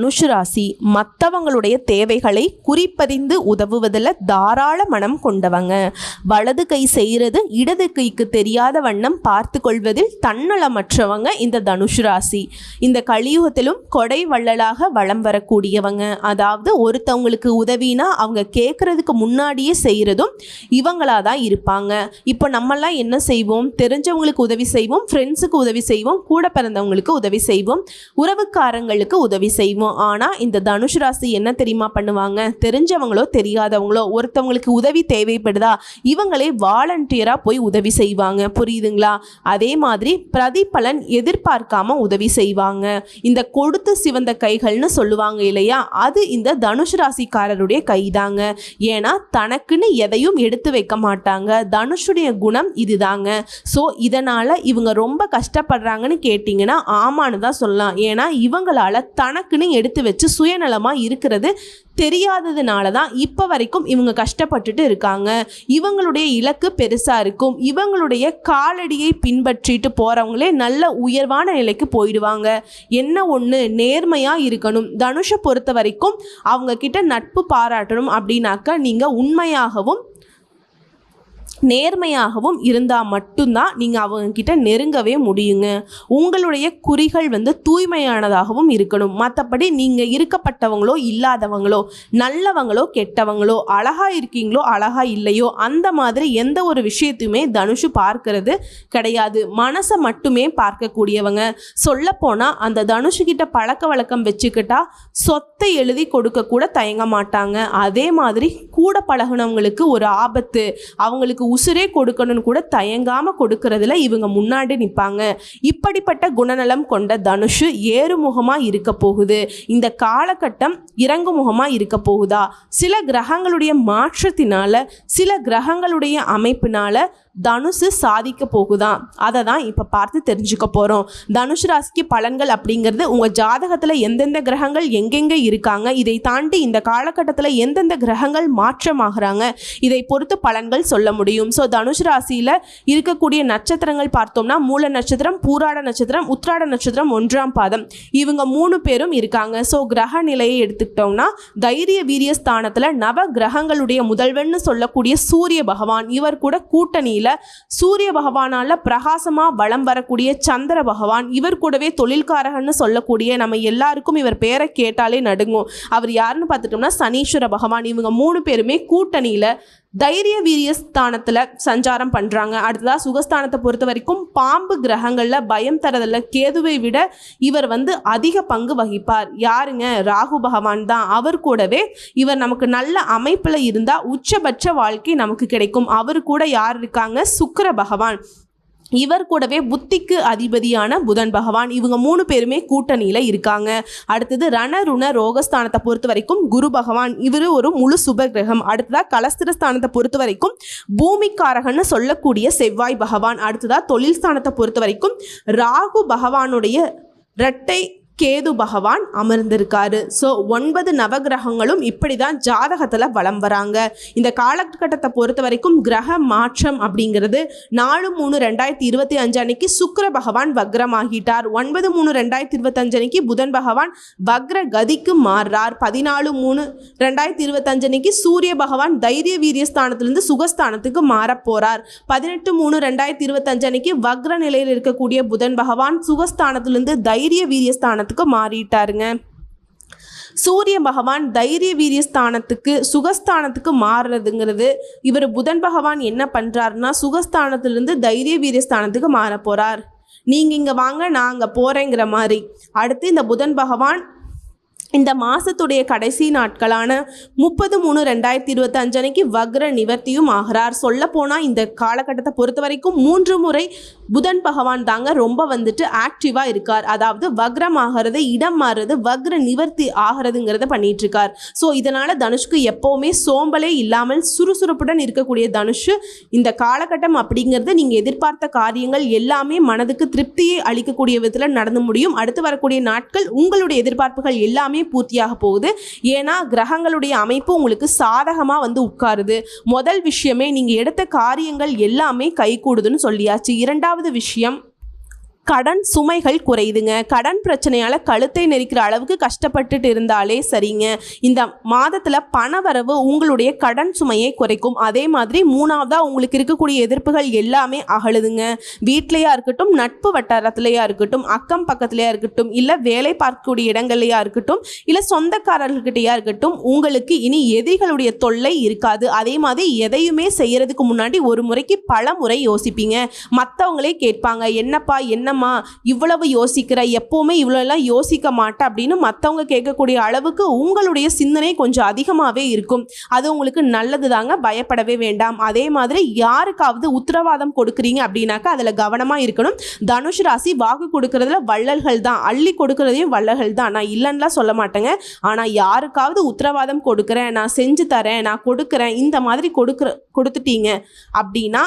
தனுஷு ராசி மற்றவங்களுடைய தேவைகளை குறிப்பறிந்து உதவுவதில் தாராள மனம் கொண்டவங்க. வலது கை செய்கிறது இடது கைக்கு தெரியாத வண்ணம் பார்த்து கொள்வதில் தன்னலமற்றவங்க இந்த தனுஷு ராசி இந்த கலியுகத்திலும் கொடை வள்ளலாக வலம் வரக்கூடியவங்க. அதாவது ஒருத்தவங்களுக்கு உதவினா அவங்க கேட்கறதுக்கு முன்னாடியே செய்கிறதும் இவங்களாக தான் இருப்பாங்க. இப்போ நம்மெல்லாம் என்ன செய்வோம்? தெரிஞ்சவங்களுக்கு உதவி செய்வோம் ஃப்ரெண்ட்ஸுக்கு உதவி செய்வோம் கூட பிறந்தவங்களுக்கு உதவி செய்வோம் உறவுக்காரங்களுக்கு உதவி செய்வோம். ஆனால் இந்த தனுஷ் ராசி என்ன தெரியுமா பண்ணுவாங்க? தெரிஞ்சவங்களோ தெரியாதவங்களோ ஒருத்தவங்களுக்கு உதவி தேவைப்படுதா? இவங்களே வாலண்டியராக போய் உதவி செய்வாங்க. புரியுதுங்களா? அதே மாதிரி பிரதிபலன் எதிர்பார்க்காம உதவி செய்வாங்க. இந்த கொடுத்து சிவந்த கைகள்னு சொல்லுவாங்க இல்லையா? அது இந்த தனுஷ் ராசிக்காரருடைய கைதாங்க. ஏன்னா தனக்குன்னு எதையும் எடுத்து வைக்க மாட்டாங்க. தனுஷுடைய குணம் இதுதாங்க. ஸோ இதனால் இவங்க ரொம்ப கஷ்டப்படுறாங்கன்னு கேட்டிங்கன்னா ஆமான்னு தான் சொல்லலாம். ஏன்னா இவங்களால தனக்குன்னு எடுத்து வச்சு சுயநலமாக இருக்கிறது தெரியாததுனால தான் இப்போ வரைக்கும் இவங்க கஷ்டப்பட்டுட்டு இருக்காங்க. இவங்களுடைய இலக்கு பெருசாக இருக்கும். இவங்களுடைய காலடியை பின்பற்றிட்டு போகிறவங்களே நல்ல உயர்வான நிலைக்கு போயிடுவாங்க. என்ன ஒன்று நேர்மையாக இருக்கணும். தனுஷை பொறுத்த வரைக்கும் அவங்க கிட்ட நட்பு பாராட்டணும் அப்படின்னாக்கா நீங்கள் உண்மையாகவும் நேர்மையாகவும் இருந்தால் மட்டும்தான் நீங்கள் அவங்கக்கிட்ட நெருங்கவே முடியுங்க. உங்களுடைய குறிகள் வந்து தூய்மையானதாகவும் இருக்கணும். மற்றபடி நீங்கள் இருக்கப்பட்டவங்களோ இல்லாதவங்களோ நல்லவங்களோ கெட்டவங்களோ அழகாக இருக்கீங்களோ அழகாக இல்லையோ அந்த மாதிரி எந்த ஒரு விஷயத்தையுமே தனுஷு பார்க்கறது கிடையாது. மனசை மட்டுமே பார்க்கக்கூடியவங்க. சொல்லப்போனால் அந்த தனுஷுக்கிட்ட பழக்க வழக்கம் வச்சுக்கிட்டா சொத்தை எழுதி கொடுக்க கூட தயங்க மாட்டாங்க. அதே மாதிரி கூட பழகுனவங்களுக்கு ஒரு ஆபத்து. அவங்களுக்கு உசுரே கொடுக்கணும்னு கூட தயங்காம கொடுக்கறதுல இவங்க முன்னாடி நிற்பாங்க இப்படிப்பட்ட குணநலம் கொண்ட தனுஷு ஏறுமுகமா இருக்க போகுது. இந்த காலகட்டம் இறங்குமுகமா இருக்க போகுதா? சில கிரகங்களுடைய மாற்றத்தினால சில கிரகங்களுடைய அமைப்பினால தனுசு சாதிக்க போகுதான் அதை தான் இப்போ பார்த்து தெரிஞ்சுக்க போகிறோம் தனுஷ் ராசிக்கு பலன்கள் அப்படிங்கிறது உங்கள் ஜாதகத்தில் எந்தெந்த கிரகங்கள் எங்கெங்கே இருக்காங்க? இதை தாண்டி இந்த காலகட்டத்தில் எந்தெந்த கிரகங்கள் மாற்றமாகறாங்க? இதை பொறுத்து பலன்கள் சொல்ல முடியும். ஸோ தனுஷ் ராசியில் இருக்கக்கூடிய நட்சத்திரங்கள் பார்த்தோம்னா மூல நட்சத்திரம் பூராட நட்சத்திரம் உத்ராட நட்சத்திரம் ஒன்றாம் பாதம். இவங்க மூணு பேரும் இருக்காங்க. ஸோ கிரக நிலையை எடுத்துக்கிட்டோம்னா தைரிய வீரிய ஸ்தானத்தில் நவ கிரகங்களுடைய முதல்வன்னு சொல்லக்கூடிய சூரிய பகவான் இவர் கூட கூட்டணியில் சூரிய பகவானால பிரகாசமாக வலம் வரக்கூடிய சந்திர பகவான் இவர் கூடவே தொழில்காரகன்னு சொல்லக்கூடிய நம்ம எல்லாருக்கும் இவர் பேரை கேட்டாலே நடுங்கும். அவர் யாருன்னு பார்த்துட்டோம்னா சனீஸ்வர பகவான். இவங்க மூணு பேருமே கூட்டணியில் தைரிய வீரிய ஸ்தானத்தில் சஞ்சாரம் பண்ணுறாங்க அடுத்ததாக சுகஸ்தானத்தை பொறுத்த வரைக்கும் பாம்பு கிரகங்களில் பயம் தரதில் கேதுவை விட இவர் வந்து அதிக பங்கு வகிப்பார். யாருங்க? ராகு பகவான் தான். அவர் கூடவே இவர் நமக்கு நல்ல அமைப்பில் இருந்தால் உச்சபட்ச வாழ்க்கை நமக்கு கிடைக்கும். அவர் கூட யார் இருக்காங்க? சுக்கர பகவான். இவர் கூடவே புத்திக்கு அதிபதியான புதன் பகவான். இவங்க மூணு பேருமே கூட்டணியில் இருக்காங்க. அடுத்தது ரணருண ரோகஸ்தானத்தை பொறுத்த வரைக்கும் குரு பகவான். இவர் ஒரு முழு சுப கிரகம். அடுத்ததாக கலஸ்திரஸ்தானத்தை பொறுத்த வரைக்கும் பூமிக்காரகன்னு சொல்லக்கூடிய செவ்வாய் பகவான். அடுத்ததாக தொழில் ஸ்தானத்தை பொறுத்த வரைக்கும் ராகு பகவானுடைய இரட்டை கேது பகவான் அமர்ந்திருக்காரு. ஸோ ஒன்பது நவகிரகங்களும் இப்படி தான் ஜாதகத்தில் வலம் வராங்க. இந்த காலகட்டத்தை பொறுத்த வரைக்கும் கிரக மாற்றம் அப்படிங்கிறது நாலு மூணு ரெண்டாயிரத்தி இருபத்தி அஞ்சு அன்னைக்கு சுக்கர பகவான் வக்ரமாகிட்டார். ஒன்பது மூணு ரெண்டாயிரத்தி இருபத்தஞ்சு அன்னைக்கு புதன் பகவான் வக்ர கதிக்கு மாறுறார். பதினாலு மூணு ரெண்டாயிரத்தி இருபத்தஞ்சு அன்னைக்கு சூரிய பகவான் தைரிய வீரிய ஸ்தானத்திலிருந்து சுகஸ்தானத்துக்கு மாறப்போறார் பதினெட்டு மூணு ரெண்டாயிரத்தி இருபத்தஞ்சு அன்னைக்கு வக்ர நிலையில் இருக்கக்கூடிய புதன் பகவான் சுகஸ்தானத்திலிருந்து தைரிய வீரிய ஸ்தானத்துக்கு மாறிட்டாருங்க. சூரிய பகவான் தைரிய வீரிய ஸ்தானத்துக்கு சுகஸ்தானத்துக்கு மாறுறதுங்கிறது இவர் புதன் பகவான் என்ன பண்ணுறாருன்னா சுகஸ்தானத்திலிருந்து தைரிய வீரிய ஸ்தானத்துக்கு மாற போகிறார் நீங்கள் இங்கே வாங்க நான் அங்கே போகிறேங்கிற மாதிரி. அடுத்து இந்த புதன் பகவான் இந்த மாதத்துடைய கடைசி நாட்களான முப்பது மூணு ரெண்டாயிரத்தி இருபத்தி அஞ்சனைக்கு வக்ர நிவர்த்தியும் ஆகிறார். சொல்லப்போனால் இந்த காலகட்டத்தை பொறுத்த வரைக்கும் மூன்று முறை புதன் பகவான் தாங்க ரொம்ப வந்துட்டு ஆக்டிவாக இருக்கார். அதாவது வக்ரம் ஆகிறது இடம் மாறுறது வக்ர நிவர்த்தி ஆகிறதுங்கிறத பண்ணிட்டு இருக்கார். ஸோ இதனால் தனுஷ்க்கு எப்போவுமே சோம்பலே இல்லாமல் சுறுசுறுப்புடன் இருக்கக்கூடிய தனுஷ் இந்த காலகட்டம் அப்படிங்கிறது நீங்கள் எதிர்பார்த்த காரியங்கள் எல்லாமே மனதுக்கு திருப்தியை அளிக்கக்கூடிய விதத்தில் நடந்து முடியும். அடுத்து வரக்கூடிய நாட்கள் உங்களுடைய எதிர்பார்ப்புகள் எல்லாமே பூர்த்தியாக போகுது. ஏன்னா கிரகங்களுடைய அமைப்பு உங்களுக்கு சாதகமாக வந்து உட்காருது. முதல் விஷயமே நீங்கள் எடுத்த காரியங்கள் எல்லாமே கை கூடுதுன்னு சொல்லியாச்சு. இரண்டாவது விஷயம் கடன் சுமைகள் குறையுதுங்க. கடன் பிரச்சனையால் கழுத்தை நெரிக்கிற அளவுக்கு கஷ்டப்பட்டுட்டு இருந்தாலே சரிங்க. இந்த மாதத்தில் பணவரவு உங்களுடைய கடன் சுமையை குறைக்கும். அதே மாதிரி மூணாவதாக உங்களுக்கு இருக்கக்கூடிய எதிர்ப்புகள் எல்லாமே அகழுதுங்க வீட்லையா இருக்கட்டும் நட்பு வட்டாரத்திலையா இருக்கட்டும் அக்கம் பக்கத்துலையா இருக்கட்டும் இல்லை வேலை பார்க்கக்கூடிய இடங்கள்லையா இருக்கட்டும் இல்லை சொந்தக்காரர்கள்கிட்டயா இருக்கட்டும் உங்களுக்கு இனி எதிரிகளுடைய தொல்லை இருக்காது. அதே மாதிரி எதையுமே செய்யறதுக்கு முன்னாடி ஒரு முறைக்கு பல முறை யோசிப்பீங்க. மற்றவங்களே கேட்பாங்க என்னப்பா என்னம்மா இவ்வளவு யோசிக்கிற எப்போவுமே இவ்வளோலாம் யோசிக்க மாட்டேன் அப்படின்னு மற்றவங்க கேட்கக்கூடிய அளவுக்கு உங்களுடைய சிந்தனை கொஞ்சம் அதிகமாகவே இருக்கும். அது உங்களுக்கு நல்லது தாங்க பயப்படவே வேண்டாம். அதே மாதிரி யாருக்காவது உத்தரவாதம் கொடுக்குறீங்க அப்படின்னாக்கா அதில் கவனமாக இருக்கணும். தனுஷ் ராசி வாக்கு கொடுக்கறதுல வள்ளல்கள் தான். அள்ளி கொடுக்கறதையும் வள்ளல்கள் தான். நான் இல்லைன்னா சொல்ல மாட்டேங்க. ஆனால் யாருக்காவது உத்தரவாதம் கொடுக்குறேன் நான் செஞ்சு தரேன் நான் கொடுக்குறேன் இந்த மாதிரி கொடுக்குற கொடுத்துட்டீங்க அப்படின்னா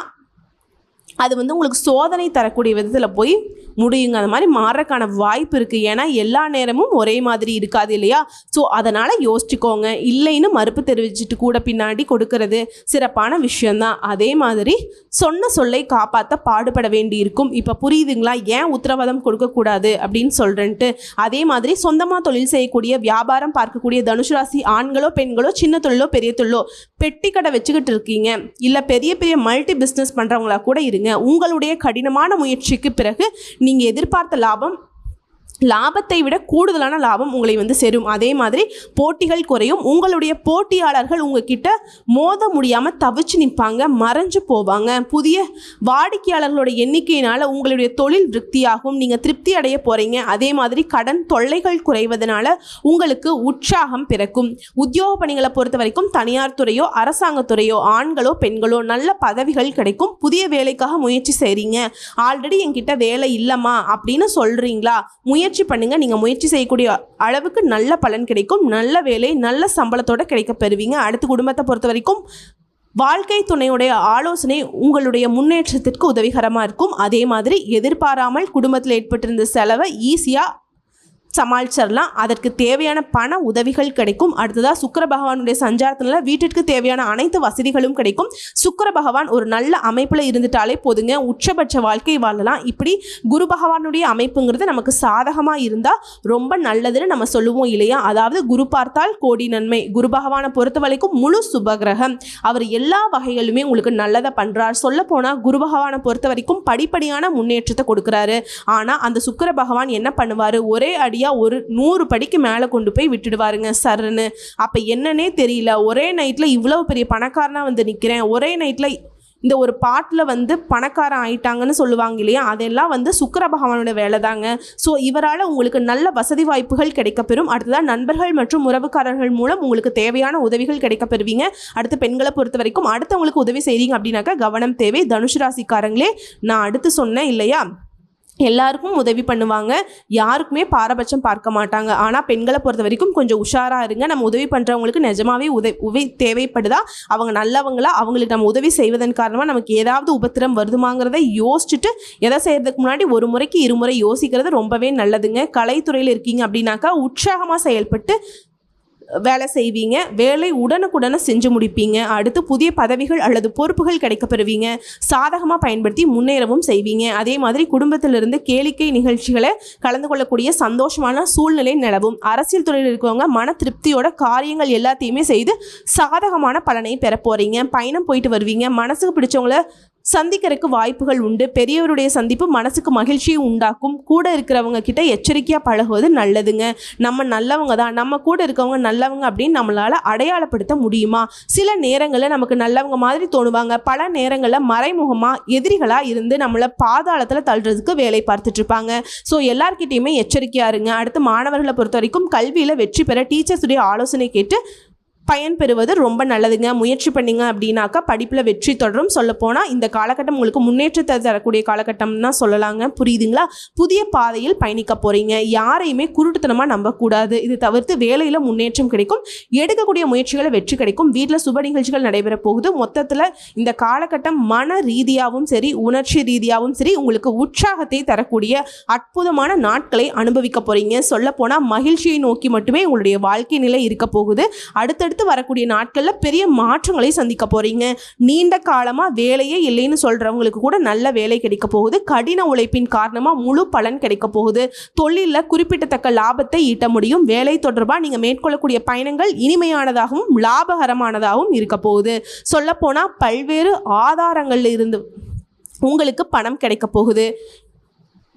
அது வந்து உங்களுக்கு சோதனை தரக்கூடிய விதத்தில் போய் முடியுங்க. அந்த மாதிரி மாறுறக்கான வாய்ப்பு இருக்குது ஏன்னா எல்லா நேரமும் ஒரே மாதிரி இருக்காது இல்லையா? ஸோ அதனால் யோசிச்சுக்கோங்க. இல்லைன்னு மறுப்பு தெரிவிச்சுட்டு கூட பின்னாடி கொடுக்கறது சிறப்பான விஷயந்தான் அதே மாதிரி சொன்ன சொல்லை காப்பாற்ற பாடுபட வேண்டி இருக்கும் இப்போ புரியுதுங்களா? ஏன் உத்தரவாதம் கொடுக்கக்கூடாது அப்படின்னு சொல்கிறேன்ட்டு அதே மாதிரி சொந்தமாக தொழில் செய்யக்கூடிய வியாபாரம் பார்க்கக்கூடிய தனுசு ராசி ஆண்களோ பெண்களோ சின்ன தொழிலோ பெரிய தொழிலோ பெட்டி கடை வச்சுக்கிட்டு இருக்கீங்க. இல்லை பெரிய பெரிய மல்டி பிஸ்னஸ் பண்ணுறவங்களா கூட இருங்க. உங்களுடைய கடினமான முயற்சிக்கு பிறகு நீங்கள் எதிர்பார்த்த லாபம் லாபத்தை விட கூடுதலான லாபம் உங்களை வந்து சேரும். அதே மாதிரி போட்டிகள் குறையும். உங்களுடைய போட்டியாளர்கள் உங்ககிட்ட மோத முடியாமல் தவிச்சு நிற்பாங்க மறைஞ்சு போவாங்க. புதிய வாடிக்கையாளர்களோட எண்ணிக்கையினால் உங்களுடைய தொழில் விருத்தியாகும். நீங்கள் திருப்தி அடைய போகிறீங்க அதே மாதிரி கடன் தொல்லைகள் குறைவதனால உங்களுக்கு உற்சாகம் பிறக்கும். உத்தியோக பணிகளை பொறுத்த வரைக்கும் தனியார் துறையோ அரசாங்கத்துறையோ ஆண்களோ பெண்களோ நல்ல பதவிகள் கிடைக்கும். புதிய வேலைக்காக முயற்சி செய்கிறீங்க ஆல்ரெடி என்கிட்ட வேலை இல்லைம்மா அப்படின்னு சொல்கிறீங்களா முயற்சி முயற்சி பண்ணுங்கள் நீங்கள் முயற்சி செய்யக்கூடிய அளவுக்கு நல்ல பலன் கிடைக்கும். நல்ல வேலை நல்ல சம்பளத்தோடு கிடைக்க பெறுவீங்க. அடுத்து குடும்பத்தை பொறுத்த வரைக்கும் வாழ்க்கை துணையுடைய ஆலோசனை உங்களுடைய முன்னேற்றத்திற்கு உதவிகரமாக இருக்கும். அதே மாதிரி எதிர்பாராமல் குடும்பத்தில் ஏற்பட்டிருந்த செலவை ஈஸியாக சமாளிச்சிடலாம். அதற்கு தேவையான பண உதவிகள் கிடைக்கும். அடுத்ததாக சுக்கர பகவானுடைய சஞ்சாரத்தினால வீட்டிற்கு தேவையான அனைத்து வசதிகளும் கிடைக்கும். சுக்கர பகவான் ஒரு நல்ல அமைப்பில் இருந்துட்டாலே போதுங்க. உச்சபட்ச வாழ்க்கை வாழலாம். இப்படி குரு பகவானுடைய அமைப்புங்கிறது நமக்கு சாதகமாக இருந்தால் ரொம்ப நல்லதுன்னு நம்ம சொல்லுவோம் இல்லையா? அதாவது குரு பார்த்தால் கோடி நன்மை. குரு பகவானை பொறுத்த வரைக்கும் முழு சுபகிரகம். அவர் எல்லா வகைகளுமே உங்களுக்கு நல்லதை பண்ணுறார் சொல்ல போனால் குரு பகவானை பொறுத்த வரைக்கும் படிப்படியான முன்னேற்றத்தை கொடுக்குறாரு. ஆனால் அந்த சுக்கிர பகவான் என்ன பண்ணுவார்? ஒரே அடியாக ஒரு நூறு படிக்கு மேலே கொண்டு போய் விட்டுடுவாருங்க சர்ன்னு அப்போ என்னன்னே தெரியல. ஒரே நைட்டில் இவ்வளோ பெரிய பணக்காரனாக வந்து நிற்கிறேன் ஒரே நைட்டில் இந்த ஒரு பாட்டில் வந்து பணக்காரன் ஆயிட்டாங்கன்னு சொல்லுவாங்க இல்லையா? அதெல்லாம் வந்து சுக்கர பகவானோட வேலை தாங்க ஸோ இவரால் உங்களுக்கு நல்ல வசதி வாய்ப்புகள் கிடைக்கப்பெறும். அடுத்ததாக நண்பர்கள் மற்றும் உறவுக்காரர்கள் மூலம் உங்களுக்கு தேவையான உதவிகள் கிடைக்கப்பெறுவீங்க. அடுத்து பெண்களை பொறுத்த வரைக்கும் அடுத்தவங்களுக்கு உதவி செய்கிறீங்க அப்படின்னாக்கா கவனம் தேவை. தனுஷ் ராசிக்காரங்களே நான் அடுத்து சொன்னேன் இல்லையா? எல்லாருக்கும் உதவி பண்ணுவாங்க. யாருக்குமே பாரபட்சம் பார்க்க மாட்டாங்க. ஆனால் பெண்களை பொறுத்த வரைக்கும் கொஞ்சம் உஷாராக இருங்க. நம்ம உதவி பண்ணுறவங்களுக்கு நிஜமாவே உதவி உதவி தேவைப்படுதா? அவங்க நல்லவங்களா? அவங்களுக்கு நம்ம உதவி செய்வதன் காரணமாக நமக்கு ஏதாவது உபத்திரம் வருதுமாங்கிறத யோசிச்சுட்டு எதை செய்கிறதுக்கு முன்னாடி ஒரு முறைக்கு இருமுறை யோசிக்கிறது ரொம்பவே நல்லதுங்க. கலைத்துறையில் இருக்கீங்க அப்படின்னாக்கா உற்சாகமாக செயல்பட்டு வேலை செய்வீங்க. வேலை உடனுக்குடனே செஞ்சு முடிப்பீங்க. அடுத்து புதிய பதவிகள் அல்லது பொறுப்புகள் கிடைக்க பெறுவீங்க சாதகமாக பயன்படுத்தி முன்னேறவும் செய்வீங்க. அதே மாதிரி குடும்பத்திலிருந்து கேளிக்கை நிகழ்ச்சிகளை கலந்து கொள்ளக்கூடிய சந்தோஷமான சூழ்நிலை நிலவும். அரசியல் துறையில் இருக்கவங்க மன திருப்தியோட காரியங்கள் எல்லாத்தையுமே செய்து சாதகமான பலனை பெற போகிறீங்க பயணம் போயிட்டு வருவீங்க. மனசுக்கு பிடிச்சவங்கள சந்திக்கிறதுக்கு வாய்ப்புகள் உண்டு. பெரியவருடைய சந்திப்பு மனசுக்கு மகிழ்ச்சியை உண்டாக்கும். கூட இருக்கிறவங்க கிட்ட எச்சரிக்கையாக பழகுவது நல்லதுங்க. நம்ம நல்லவங்க தான். நம்ம கூட இருக்கவங்க நல்லவங்க அப்படின்னு நம்மளால் அடையாளப்படுத்த முடியுமா? சில நேரங்களில் நமக்கு நல்லவங்க மாதிரி தோணுவாங்க. பல நேரங்களில் மறைமுகமாக எதிரிகளாக இருந்து நம்மளை பாதாளத்தில் தள்ளுறதுக்கு வேலை பார்த்துட்டு இருப்பாங்க. ஸோ எல்லார்கிட்டயுமே எச்சரிக்கையாக இருங்க. அடுத்து மாணவர்களை பொறுத்த வரைக்கும் கல்வியில் வெற்றி பெற டீச்சர்ஸுடைய ஆலோசனை கேட்டு பயன் பெறுவது ரொம்ப நல்லதுங்க. முயற்சி பண்ணிங்க அப்படின்னாக்கா படிப்பில் வெற்றி தொடரும். சொல்லப்போனால் இந்த காலகட்டம் உங்களுக்கு முன்னேற்றத்தை தரக்கூடிய காலகட்டம்னா சொல்லலாங்க. புரியுதுங்களா? புதிய பாதையில் பயணிக்க போகிறீங்க யாரையுமே குருட்டுத்தனமாக நம்பக்கூடாது. இது தவிர்த்து வேலையில் முன்னேற்றம் கிடைக்கும். எடுக்கக்கூடிய முயற்சிகளை வெற்றி கிடைக்கும். வீட்டில் சுப நிகழ்ச்சிகள் நடைபெற போகுது. மொத்தத்தில் இந்த காலகட்டம் மன ரீதியாகவும் சரி உணர்ச்சி ரீதியாகவும் சரி உங்களுக்கு உற்சாகத்தை தரக்கூடிய அற்புதமான நாட்களை அனுபவிக்க போகிறீங்க சொல்லப்போனால் மகிழ்ச்சியை நோக்கி மட்டுமே உங்களுடைய வாழ்க்கை நிலை இருக்க போகுது. அடுத்தடுத்து அடுத்தடுத்து வரக்கூடிய நாட்களில் பெரிய மாற்றங்களை சந்திக்க போகிறீங்க நீண்ட காலமாக வேலையே இல்லைன்னு சொல்கிறவங்களுக்கு கூட நல்ல வேலை கிடைக்க போகுது. கடின உழைப்பின் காரணமாக முழு பலன் கிடைக்க போகுது. தொழிலில் குறிப்பிடத்தக்க லாபத்தை ஈட்ட முடியும். வேலை தொடர்பாக நீங்கள் மேற்கொள்ளக்கூடிய பயணங்கள் இனிமையானதாகவும் லாபகரமானதாகவும் இருக்க போகுது. சொல்லப்போனால் பல்வேறு ஆதாரங்களில் இருந்து உங்களுக்கு பணம் கிடைக்க போகுது.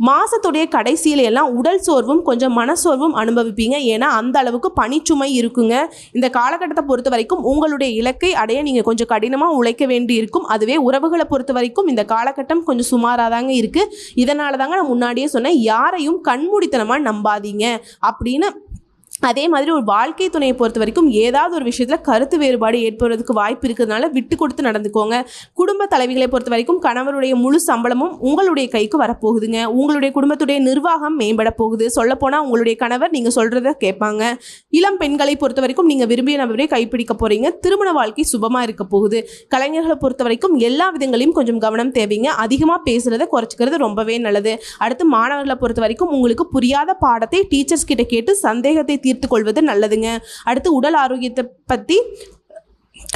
மாதத்துடைய கடைசியில எல்லாம் உடல் சோர்வும் கொஞ்சம் மனசோர்வும் அனுபவிப்பீங்க. ஏன்னா அந்த அளவுக்கு பணிச்சுமை இருக்குங்க. இந்த காலகட்டத்தை பொறுத்த வரைக்கும் உங்களுடைய இலக்கை அடைய நீங்கள் கொஞ்சம் கடினமாக உழைக்க வேண்டி இருக்கும் அதுவே உறவுகளை பொறுத்த வரைக்கும் இந்த காலகட்டம் கொஞ்சம் சுமாராக தாங்க இருக்குது இதனால தாங்க நான் முன்னாடியே சொன்னேன் யாரையும் கண்மூடித்தனமாக நம்பாதீங்க. அப்படின்னு அதே மாதிரி ஒரு வாழ்க்கை துணையை பொறுத்த வரைக்கும் ஏதாவது ஒரு விஷயத்தில் கருத்து வேறுபாடு ஏற்படுறதுக்கு வாய்ப்பு இருக்கிறதுனால விட்டு கொடுத்து நடந்துக்கோங்க. குடும்ப தலைவிகளை பொறுத்த வரைக்கும் கணவருடைய முழு சம்பளமும் உங்களுடைய கைக்கு வரப்போகுதுங்க. உங்களுடைய குடும்பத்துடைய நிர்வாகம் மேம்பட போகுது. சொல்லப்போனால் உங்களுடைய கணவர் நீங்கள் சொல்கிறத கேட்பாங்க. இளம் பெண்களை பொறுத்த வரைக்கும் நீங்கள் விரும்பிய நபரை கைப்பிடிக்க போகிறீங்க திருமண வாழ்க்கை சுபமாக இருக்க போகுது. கலைஞர்களை பொறுத்த வரைக்கும் எல்லா விதங்களையும் கொஞ்சம் கவனம் தேவைங்க. அதிகமாக பேசுகிறத குறைச்சிக்கிறது ரொம்பவே நல்லது. அடுத்து மாணவர்களை பொறுத்த வரைக்கும் உங்களுக்கு புரியாத பாடத்தை டீச்சர்ஸ் கிட்ட கேட்டு சந்தேகத்தை தீர்த்து கொள்வது நல்லதுங்க. அடுத்து உடல் ஆரோக்கியத்தை பற்றி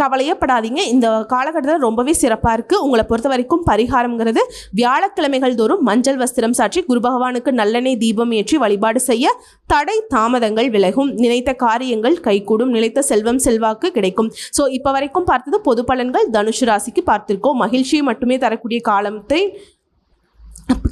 கவலையப்படாதீங்க. இந்த காலகட்டத்தில் ரொம்பவே சிறப்பாக இருக்குது உங்களை பொறுத்த வரைக்கும் பரிகாரம்ங்கிறது வியாழக்கிழமைகள் தோறும் மஞ்சள் வஸ்திரம் சாற்றி குரு பகவானுக்கு நல்லெண்ணெய் தீபம் ஏற்றி வழிபாடு செய்ய தடை தாமதங்கள் விலகும். நினைத்த காரியங்கள் கைகூடும். நிலைத்த செல்வம் செல்வாக்கு கிடைக்கும். ஸோ இப்போ வரைக்கும் பார்த்தது பொது பலன்கள் தனுஷு ராசிக்கு பார்த்திருக்கோம். மகிழ்ச்சியை மட்டுமே தரக்கூடிய காலத்தை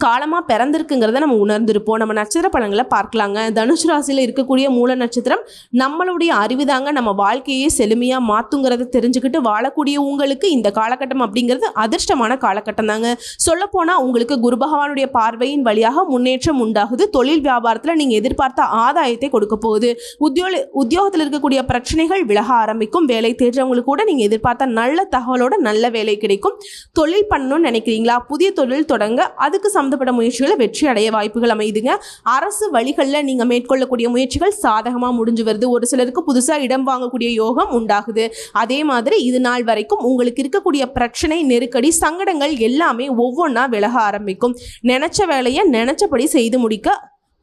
காலமாக பிறந்திருக்குங்கிறத நம்ம உணர்ந்திருப்போம். நம்ம நட்சத்திர பலன்களை பார்க்கலாங்க. தனுஷ் ராசியில் இருக்கக்கூடிய மூல நட்சத்திரம் நம்மளுடைய அறிவுதாங்க நம்ம வாழ்க்கையே செழுமையாக மாற்றுங்கிறத தெரிஞ்சுக்கிட்டு வாழக்கூடிய உங்களுக்கு இந்த காலகட்டம் அப்படிங்கிறது அதிர்ஷ்டமான காலகட்டம் தாங்க. சொல்லப்போனால் உங்களுக்கு குரு பகவானுடைய பார்வையின் வழியாக முன்னேற்றம் உண்டாகுது. தொழில் வியாபாரத்தில் நீங்கள் எதிர்பார்த்த ஆதாயத்தை கொடுக்க போகுது. உத்தியோக உத்தியோகத்தில் இருக்கக்கூடிய பிரச்சனைகள் விலக ஆரம்பிக்கும். வேலை தேடுறவங்களுக்கு கூட நீங்கள் எதிர்பார்த்த நல்ல தகவலோட நல்ல வேலை கிடைக்கும். தொழில் பண்ணணும்னு நினைக்கிறீங்களா? புதிய தொழில் தொடங்க. அதுக்கு சம்மந்தப்பட்ட முயற்சிகளை வெற்றி அடைய வாய்ப்புகள் அமையுதுங்க. அரசு வழிகளில் நீங்கள் மேற்கொள்ளக்கூடிய முயற்சிகள் சாதகமாக முடிஞ்சு வருது. ஒரு சிலருக்கு புதுசாக இடம் வாங்கக்கூடிய யோகம் உண்டாகுது. அதே மாதிரி இது நாள் வரைக்கும் உங்களுக்கு இருக்கக்கூடிய பிரச்சனை நெருக்கடி சங்கடங்கள் எல்லாமே ஒவ்வொன்றா விலக ஆரம்பிக்கும். நினச்ச வேலையை நினச்சபடி செய்து முடிக்க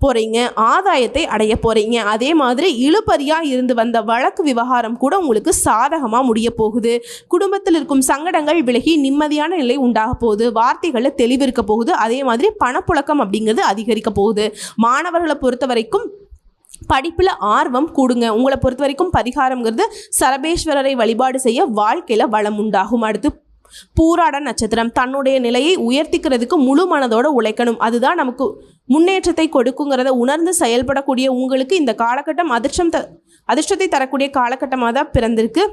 போகிறீங்க ஆதாயத்தை அடைய போகிறீங்க அதே மாதிரி இழுபறியாக இருந்து வந்த வழக்கு விவகாரம் கூட உங்களுக்கு சாதகமாக முடிய போகுது. குடும்பத்தில் இருக்கும் சங்கடங்கள் விலகி நிம்மதியான நிலை உண்டாக போகுது. வார்த்தைகளில் தெளிவிருக்க போகுது. அதே மாதிரி பணப்புழக்கம் அப்படிங்கிறது அதிகரிக்க போகுது. மாணவர்களை பொறுத்த வரைக்கும் படிப்பில் ஆர்வம் கூடுங்க. உங்களை பொறுத்த வரைக்கும் பரிகாரம்ங்கிறது சரபேஸ்வரரை வழிபாடு செய்ய வாழ்க்கையில் வளம் உண்டாகும். அடுத்து பூராட நட்சத்திரம். தன்னுடைய நிலையை உயர்த்திக்கிறதுக்கு முழு மனதோட உழைக்கணும். அதுதான் நமக்கு முன்னேற்றத்தை கொடுக்குங்கிறத உணர்ந்து செயல்படக்கூடிய உங்களுக்கு இந்த காலகட்டம் அதிர்ஷ்டம் த அதிர்ஷ்டத்தை தரக்கூடிய காலகட்டமாக தான் பிறந்திருக்கு.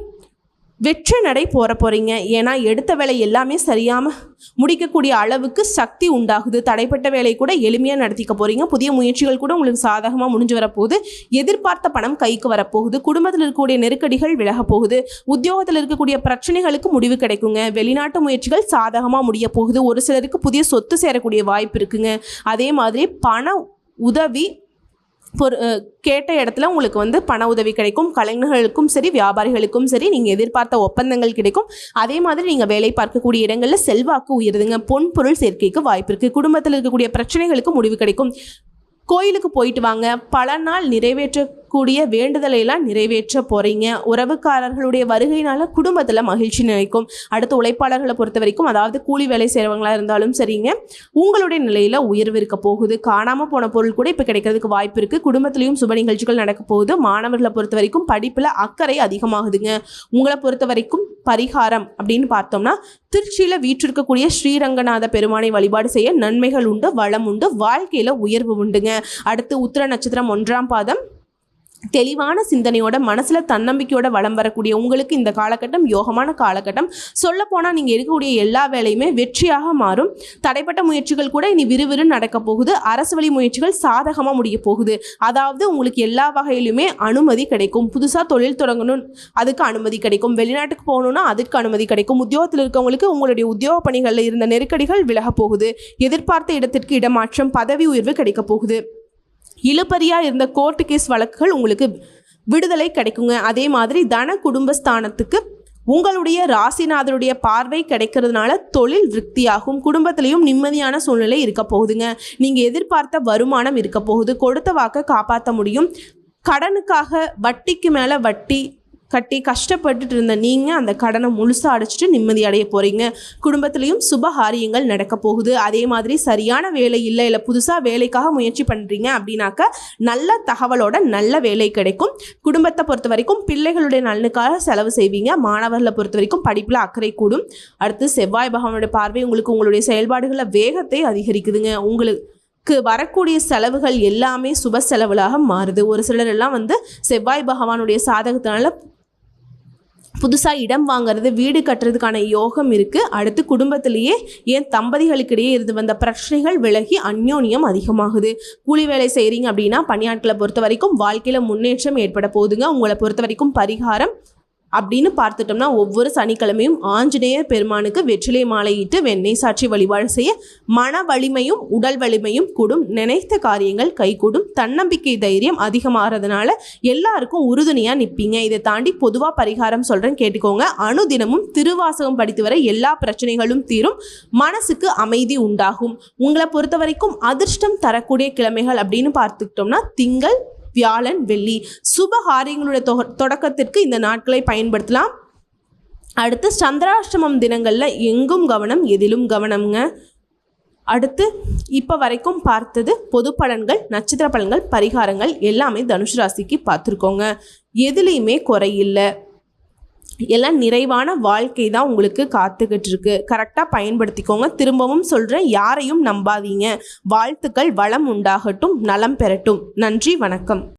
வெற்ற நடை போற போறீங்க. ஏன்னா எடுத்த வேலை எல்லாமே சரியாம முடிக்கக்கூடிய அளவுக்கு சக்தி உண்டாகுது. தடைப்பட்ட வேலை கூட எளிமையாக நடத்திக்க போறீங்க. புதிய முயற்சிகள் கூட உங்களுக்கு சாதகமாக முடிஞ்சு வரப்போகுது எதிர்பார்த்த பணம் கைக்கு வரப்போகுது குடும்பத்தில் இருக்கக்கூடிய நெருக்கடிகள் விலக போகுது. உத்தியோகத்தில் இருக்கக்கூடிய பிரச்சனைகளுக்கு முடிவு கிடைக்குங்க. வெளிநாட்டு முயற்சிகள் சாதகமாக முடிய போகுது. ஒரு சிலருக்கு புதிய சொத்து சேரக்கூடிய வாய்ப்பு இருக்குங்க. அதே மாதிரி பண உதவி பொரு கேட்ட இடத்துல உங்களுக்கு வந்து பண உதவி கிடைக்கும் கலைஞர்களுக்கும் சரி வியாபாரிகளுக்கும் சரி நீங்கள் எதிர்பார்த்த ஒப்பந்தங்கள் கிடைக்கும். அதே மாதிரி நீங்கள் வேலை பார்க்கக்கூடிய இடங்களில் செல்வாக்கு உயருதுங்க. பொன் பொருள் சேர்க்கைக்கு வாய்ப்பு இருக்குது குடும்பத்தில் இருக்கக்கூடிய பிரச்சனைகளுக்கு முடிவு கிடைக்கும். கோயிலுக்கு போயிட்டு வாங்க. பல நாள் கூடிய வேண்டுதலை எல்லாம் நிறைவேற்ற போகிறீங்க உறவுக்காரர்களுடைய வருகையினால குடும்பத்தில் மகிழ்ச்சி நினைக்கும் அடுத்து உழைப்பாளர்களை பொறுத்த வரைக்கும் அதாவது கூலி வேலை செய்கிறவங்களா இருந்தாலும் சரிங்க. உங்களுடைய நிலையில் உயர்வு இருக்க போகுது. காணாமல் போன பொருள் கூட இப்போ கிடைக்கிறதுக்கு வாய்ப்பு இருக்குது குடும்பத்திலையும் சுப நிகழ்ச்சிகள் நடக்க போகுது. மாணவர்களை பொறுத்த வரைக்கும் படிப்பில் அக்கறை அதிகமாகுதுங்க. உங்களை பொறுத்த வரைக்கும் பரிகாரம் அப்படின்னு பார்த்தோம்னா திருச்சியில் வீற்றிருக்கக்கூடிய ஸ்ரீரங்கநாத பெருமானை வழிபாடு செய்ய நன்மைகள் உண்டு வளம் உண்டு வாழ்க்கையில் உயர்வு உண்டுங்க. அடுத்து உத்திர நட்சத்திரம் ஒன்றாம் பாதம். தெளிவான சிந்தனையோட மனசில் தன்னம்பிக்கையோட வளம் வரக்கூடிய உங்களுக்கு இந்த காலகட்டம் யோகமான காலகட்டம். சொல்லப்போனால் நீங்கள் இருக்கக்கூடிய எல்லா வேலையுமே வெற்றியாக மாறும். தடைப்பட்ட முயற்சிகள் கூட இனி விறுவிறு நடக்க போகுது. அரசு வழி முயற்சிகள் சாதகமாக முடிய போகுது. அதாவது உங்களுக்கு எல்லா வகையிலுமே அனுமதி கிடைக்கும். புதுசாக தொழில் தொடங்கணும் அதுக்கு அனுமதி கிடைக்கும். வெளிநாட்டுக்கு போகணுன்னா அதுக்கு அனுமதி கிடைக்கும். உத்தியோகத்தில் இருக்கவங்களுக்கு உங்களுடைய உத்தியோக பணிகளில் இருந்த நெருக்கடிகள் விலக போகுது. எதிர்பார்த்த இடத்திற்கு இடமாற்றம் பதவி உயர்வு கிடைக்க போகுது. இழுபறியாக இருந்த கோர்ட்டு கேஸ் வழக்குகள் உங்களுக்கு விடுதலை கிடைக்குங்க. அதே மாதிரி தன குடும்பஸ்தானத்துக்கு உங்களுடைய ராசிநாதருடைய பார்வை கிடைக்கிறதுனால தொழில் விருத்தியாகும். குடும்பத்திலையும் நிம்மதியான சூழ்நிலை இருக்க போகுதுங்க. நீங்கள் எதிர்பார்த்த வருமானம் இருக்க போகுது. கொடுத்த வாக்கை காப்பாற்ற முடியும். கடனுக்காக வட்டிக்கு மேலே வட்டி கட்டி கஷ்டப்பட்டுட்டு இருந்த நீங்கள் அந்த கடனை முழுசாக அடைச்சிட்டு நிம்மதி அடைய போகிறீங்க குடும்பத்துலேயும் சுபகாரியங்கள் நடக்க போகுது. அதே மாதிரி சரியான வேலை இல்லை இல்லை புதுசாக வேலைக்காக முயற்சி பண்ணுறீங்க அப்படின்னாக்க நல்ல தகவலோட நல்ல வேலை கிடைக்கும். குடும்பத்தை பொறுத்த வரைக்கும் பிள்ளைகளுடைய நலனுக்காக செலவு செய்வீங்க. மாணவர்களை பொறுத்த வரைக்கும் படிப்பில் அக்கறை கூடும். அடுத்து செவ்வாய் பகவானுடைய பார்வை உங்களுக்கு உங்களுடைய செயல்பாடுகளில் வேகத்தை அதிகரிக்குதுங்க. உங்களுக்கு க்கு வரக்கூடிய செலவுகள் எல்லாமே சுப செலவுகளாக மாறுது. ஒரு சிலர் எல்லாம் வந்து செவ்வாய் பகவானுடைய சாதகத்தினால புதுசாக இடம் வாங்குறது வீடு கட்டுறதுக்கான யோகம் இருக்குது அடுத்து குடும்பத்திலேயே ஏன் தம்பதிகளுக்கிடையே இருந்து வந்த பிரச்சனைகள் விலகி அந்யோன்யம் அதிகமாகுது. கூலி வேலை செய்கிறீங்க அப்படின்னா பணியாட்களை பொறுத்த வரைக்கும் வாழ்க்கையில் முன்னேற்றம் ஏற்பட போகுதுங்க. உங்களை பொறுத்த வரைக்கும் பரிகாரம் அப்படின்னு பார்த்துட்டோம்னா ஒவ்வொரு சனிக்கிழமையும் ஆஞ்சநேயர் பெருமானுக்கு வெற்றிலை மாலையிட்டு வெண்ணெய் சாட்சி வழிபாடு செய்ய மன வலிமையும் உடல் வலிமையும் கூடும். நினைத்த காரியங்கள் கைகூடும். தன்னம்பிக்கை தைரியம் அதிகமாகிறதுனால எல்லாருக்கும் உறுதுணையாக நிற்பீங்க இதை தாண்டி பொதுவாக பரிகாரம் சொல்கிறேன் கேட்டுக்கோங்க. அணுதினமும் திருவாசகம் படித்து வர எல்லா பிரச்சனைகளும் தீரும். மனசுக்கு அமைதி உண்டாகும். உங்களை பொறுத்த வரைக்கும் அதிர்ஷ்டம் தரக்கூடிய கிழமைகள் அப்படின்னு பார்த்துக்கிட்டோம்னா திங்கள் வியாழன் வெள்ளி. சுபகாரியங்களுடைய தொடக்கத்திற்கு இந்த நாட்களை பயன்படுத்தலாம். அடுத்து சந்திராஷ்டமம் தினங்களில் எங்கும் கவனம் எதிலும் கவனம்ங்க. அடுத்து இப்போ வரைக்கும் பார்த்தது பொது பலன்கள் நட்சத்திர பலன்கள் பரிகாரங்கள் எல்லாமே தனுஷ் ராசிக்கு பார்த்துருக்கோங்க. எதுலேயுமே குறையில்லை எல்லாம் நிறைவான வாழ்க்கை தான் உங்களுக்கு காத்துக்கிட்டு இருக்கு கரெக்டாக பயன்படுத்திக்கோங்க. திரும்பவும் சொல்கிறேன் யாரையும் நம்பாதீங்க. வாழ்த்துக்கள் வளம் உண்டாகட்டும் நலம் பெறட்டும். நன்றி வணக்கம்.